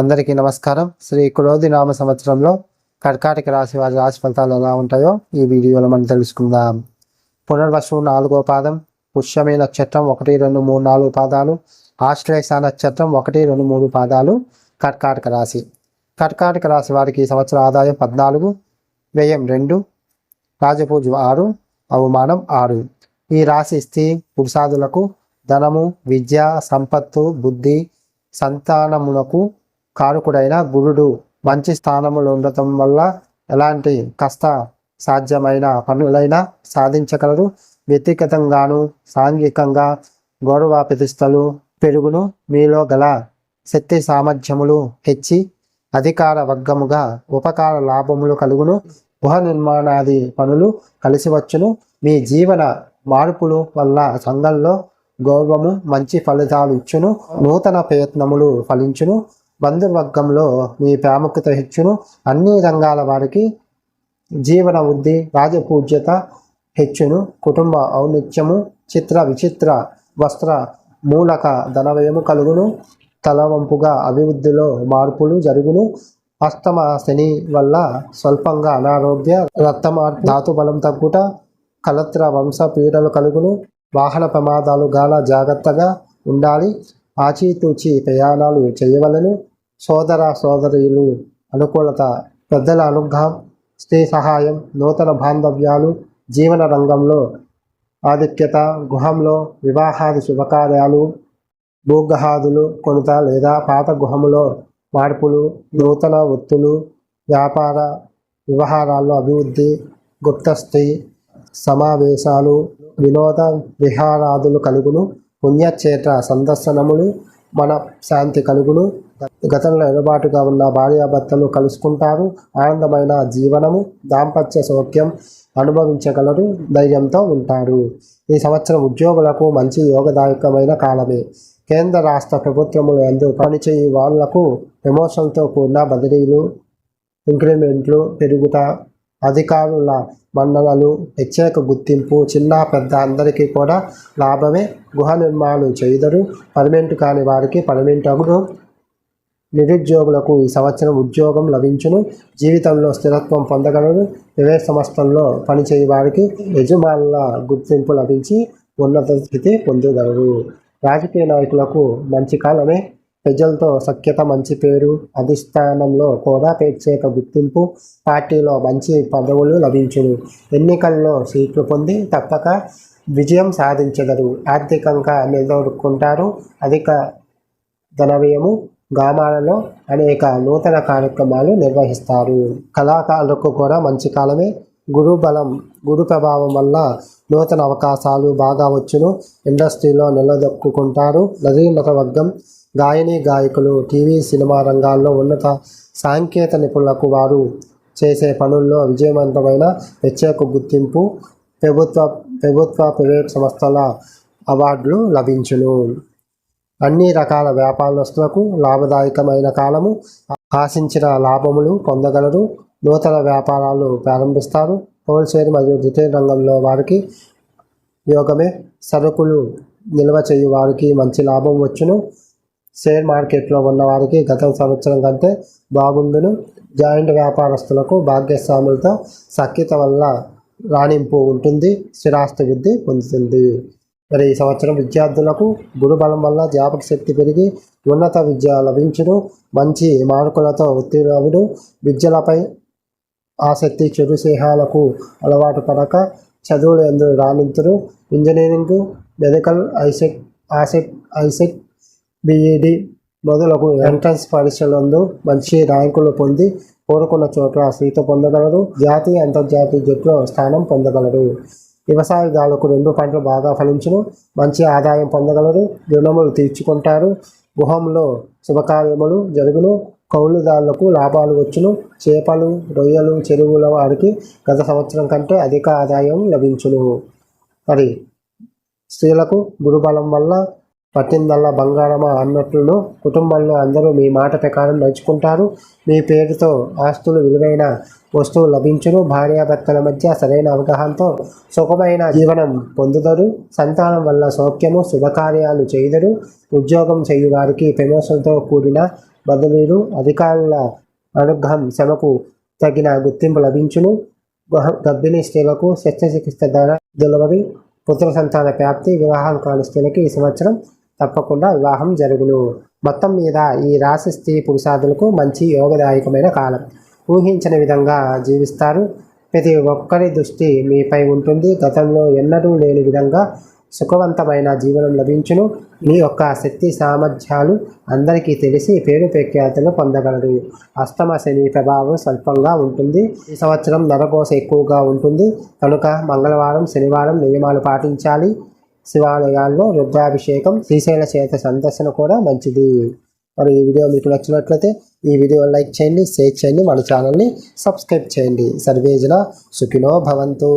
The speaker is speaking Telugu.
అందరికీ నమస్కారం. శ్రీ కుడోది నామ సంవత్సరంలో కర్కాటక రాశి వారి రాశి ఫలితాలు ఎలా ఉంటాయో ఈ వీడియోలో మనం తెలుసుకుందాం. పునర్వసు నాలుగో పాదం పుష్యమి నక్షత్రం ఒకటి రెండు మూడు నాలుగు పాదాలు ఆశ్లేష నక్షత్రం ఒకటి రెండు మూడు పాదాలు కర్కాటక రాశి. కర్కాటక రాశి వారికి ఈ సంవత్సర ఆదాయం పద్నాలుగు వ్యయం రెండు రాజపూజ ఆరు అవమానం ఆరు. ఈ రాశి స్త్రీ పురుషాదులకు ధనము విద్య సంపత్తు బుద్ధి సంతానమునకు కారకుడైన గురుడు మంచి స్థానములు ఉండటం వల్ల ఎలాంటి కష్ట సాధ్యమైన పనులైనా సాధించగలరు. వ్యక్తిగతంగాను సాంఘికంగా గౌరవ ప్రతిష్టలు పెరుగును మీలో గల శక్తి సామర్థ్యములు హెచ్చి అధికార వర్గముగా ఉపకార లాభములు కలుగును. గృహ నిర్మాణాది పనులు కలిసి వచ్చును. మీ జీవన మార్పులు వల్ల సంఘంలో గౌరవము మంచి ఫలితాలు ఇచ్చును. నూతన ప్రయత్నములు ఫలించును. బంధువర్గంలో మీ ప్రాముఖ్యత హెచ్చును అన్ని రంగాల వారికి జీవన వృద్ధి రాజపూజ్యత హెచ్చును కుటుంబ ఔన్నత్యము చిత్ర విచిత్ర వస్త్ర మూలక ధనవ్యయము కలుగును. తలవంపుగా అభివృద్ధిలో మార్పులు జరుగును. అస్తమ శని వల్ల స్వల్పంగా అనారోగ్య రక్తమార్పు ధాతు బలం తగ్గుట కలత్ర వంశ పీడలు కలుగును. వాహన ప్రమాదాలు గాల జాగ్రత్తగా ఉండాలి. ఆచితూచి ప్రయాణాలు చేయవలను. సోదర సోదరులు అనుకూలత పెద్దల అనుగ్రహం స్త్రీ సహాయం నూతన బాంధవ్యాలు జీవన రంగంలో ఆధిక్యత గృహంలో వివాహాది శుభకార్యాలు భూగ్రహాదులు కొనుత లేదా పాత గృహములో మార్పులు నూతన వృత్తులు వ్యాపార వ్యవహారాల్లో అభివృద్ధి గుప్త స్త్రీ సమావేశాలు వినోద విహారాదులు కలుగును. పుణ్యక్షేత్ర సందర్శనములు మన శాంతి కలుగును. గతంలో ఎడబాటుగా ఉన్న భార్యాభర్తలు కలుసుకుంటారు. ఆనందమైన జీవనము దాంపత్య సౌఖ్యం అనుభవించగలరు ధైర్యంతో ఉంటారు. ఈ సంవత్సరం ఉద్యోగులకు మంచి యోగదాయకమైన కాలమే. కేంద్ర రాష్ట్ర ప్రభుత్వములు ఎందు పనిచేయు వాళ్ళకు ప్రమోషన్తో కూడిన బదిలీలు ఇంక్రిమెంట్లు పెరుగుట అధికారుల మండలలు ప్రత్యేక గుర్తింపు చిన్న పెద్ద అందరికీ కూడా లాభమే. గృహ నిర్మాణం చేయుదరు. పర్మనెంట్ కాని వారికి పర్మనెంట్ అగును. నిరుద్యోగులకు ఈ సంవత్సరం ఉద్యోగం లభించును. జీవితంలో స్థిరత్వం పొందగలరు. వివేక సంస్థల్లో పనిచేయ వారికి యజమానుల గుర్తింపు లభించి ఉన్నత స్థితి పొందగలరు రాజకీయ నాయకులకు మంచి కాలమే. ప్రజలతో సఖ్యత మంచి పేరు అధిష్టానంలో కూడా ప్రత్యేక గుర్తింపు పార్టీలో మంచి పదవులు లభించును. ఎన్నికల్లో సీట్లు పొంది తప్పక విజయం సాధించగలరు ఆర్థికంగా నిలదొక్కుంటారు. అధిక ధనవ్యయము గ్రామాలలో అనేక నూతన కార్యక్రమాలు నిర్వహిస్తారు. కళాకారులకు కూడా మంచి కాలమే. గురు బలం గురు ప్రభావం వల్ల నూతన అవకాశాలు బాగా వచ్చును. ఇండస్ట్రీలో నిలదొక్కుంటారు నదీనత వర్గం గాయని గాయకులు టీవీ సినిమా రంగాల్లో ఉన్నత సాంకేత నిపుణులకు వారు చేసే పనుల్లో విజయవంతమైన ప్రత్యేక గుర్తింపు ప్రభుత్వ ప్రభుత్వ ప్రైవేట్ సంస్థల అవార్డులు లభించును. అన్ని రకాల వ్యాపారస్తులకు లాభదాయకమైన కాలము. ఆశించిన లాభములు పొందగలరు. నూతన వ్యాపారాలు ప్రారంభిస్తారు. హోల్సేల్ మరియు రిటైల్ రంగంలో వారికి యోగమే. సరుకులు నిల్వ చేయు వారికి మంచి లాభం వచ్చును. షేర్ మార్కెట్లో ఉన్న వారికి గత సంవత్సరం కంటే బాగుండును. జాయింట్ వ్యాపారస్తులకు భాగ్యస్వాములతో సఖ్యత వల్ల రాణింపు ఉంటుంది స్థిరాస్తి వృద్ధి పొందుతుంది. మరి ఈ సంవత్సరం విద్యార్థులకు గురుబలం వల్ల జ్ఞాపక శక్తి పెరిగి ఉన్నత విద్య లభించును. మంచి మార్కులతో ఉత్తీర్ణుడు విద్యలపై ఆసక్తి చెడు స్నేహాలకు అలవాటు పడక చదువులు ఎందు రాణించరు ఇంజనీరింగ్ మెడికల్ ఐసెట్ ఆసెట్ ఐసెట్ బిఈడి మొదలగు ఎంట్రన్స్ పరీక్షలందు మంచి ర్యాంకులు పొంది కోరుకున్న చోట్ల సీత పొందగలరు. జాతీయ అంతర్జాతీయ జట్టులో స్థానం పొందగలరు. వ్యవసాయదారులకు రెండు పంటలు బాగా ఫలించును. మంచి ఆదాయం పొందగలరు. రుణములు తీర్చుకుంటారు. గృహంలో శుభకార్యములు జరుగును. కౌలుదారులకు లాభాలు వచ్చును. చేపలు రొయ్యలు చెరువుల వారికి గత సంవత్సరం కంటే అధిక ఆదాయం లభించును. మరి స్త్రీలకు గురుబలం వల్ల పట్టిందల్లా బంగారమా అన్నట్లును కుటుంబంలో అందరూ మీ మాట ప్రకారం నడుచుకుంటారు. మీ పేరుతో ఆస్తులు విలువైన వస్తువులు లభించును. భార్యాభర్తల మధ్య సరైన అవగాహనతో సుఖమైన జీవనం పొందుదరు. సంతానం వల్ల సౌఖ్యము శుభకార్యాలు చేయుదరు. ఉద్యోగం చేయు వారికి ప్రమోషన్తో కూడిన బదిలీలు అధికారుల అనుగ్రహం శ్రమకు తగిన గుర్తింపు లభించును. గర్భిణీ స్త్రీలకు శస్త్రచికిత్స ద్వారా డెలివరీ పుత్ర సంతాన వ్యాప్తి వివాహం కాని స్త్రీలకి ఈ సంవత్సరం తప్పకుండా వివాహం జరుగును. మొత్తం మీద ఈ రాశి స్త్రీ పురుషాదులకు మంచి యోగదాయకమైన కాలం. ఊహించని విధంగా జీవిస్తారు. ప్రతి ఒక్కరి దృష్టి మీపై ఉంటుంది. గతంలో ఎన్నడూ లేని విధంగా సుఖవంతమైన జీవనం లభించును. మీ యొక్క శక్తి సామర్థ్యాలు అందరికీ తెలిసి పేరు ప్రఖ్యాతులు పొందగలరు. అష్టమ శని ప్రభావం స్వల్పంగా ఉంటుంది. ఈ సంవత్సరం నరకోశ ఎక్కువగా ఉంటుంది. కనుక మంగళవారం శనివారం నియమాలు పాటించాలి. శివాలయాల్లో రుద్రాభిషేకం శ్రీశైల చేత సందర్శన కూడా మంచిది. మరి ఈ వీడియో మీకు నచ్చినట్లయితే ఈ వీడియో లైక్ చేయండి షేర్ చేయండి మన ఛానల్ని సబ్స్క్రైబ్ చేయండి. సర్వేజన సుఖినో భవంతు.